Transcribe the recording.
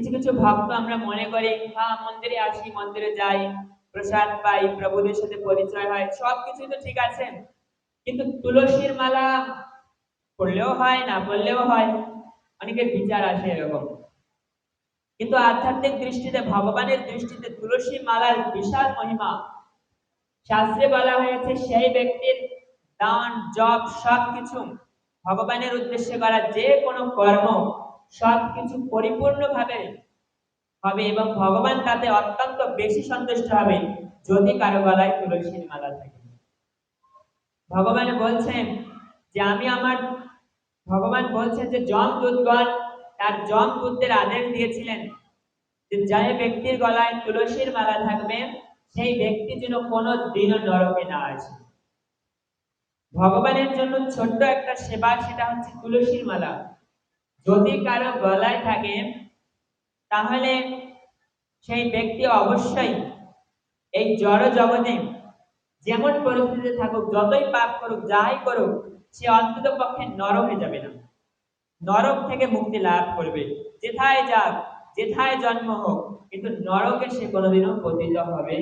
কিছু কিছু ভক্ত আমরা মনে করি হ্যাঁ মন্দিরে আসি মন্দিরে যাই, প্রসাদ পাই, প্রভুদের সাথে পরিচয় হয় সবকিছু তো ঠিক আছে। কিন্তু তুলসীর মালা পড়লেও হয়, না পড়লেও হয়, অনেকের বিচার আসে এরকম। কিন্তু আধ্যাত্মিক দৃষ্টিতে, ভগবানের দৃষ্টিতে তুলসী মালার বিশাল মহিমা। শাস্ত্রে বলা হয়েছে, সেই ব্যক্তির দান, জপ, সবকিছু ভগবানের উদ্দেশ্যে করা যে কোনো কর্ম সবকিছু পরিপূর্ণভাবে হবে এবং ভগবান তাতে অত্যন্ত বেশি সন্তুষ্ট হবে যদি কারও গলায় তুলসীর মালা থাকে। ভগবান বলছেন যে আমি আমার, ভগবান বলছেন যে যম দূতগণ তার যম দূতদের আদেশ দিয়েছিলেন যে যে ব্যক্তির গলায় তুলসীর মালা থাকবে, সেই ব্যক্তি যেন কোনো দিনও নরকে না আসে। ভগবানের জন্য ছোট্ট একটা সেবা, সেটা হচ্ছে তুলসীর মালা। যদি কারও গলায় থাকে, তাহলে সেই ব্যক্তি অবশ্যই এই জড় জগতে যেমন পরিস্থিতিতে থাকুক, যতই পাপ করুক, যাই করুক, সে অন্তত পক্ষে নরকে যাবে না। নরক থেকে মুক্তি লাভ করবে। যেথায় যাক, যেথায় জন্ম হোক, কিন্তু নরকে সে কোনোদিনও পতিত হবে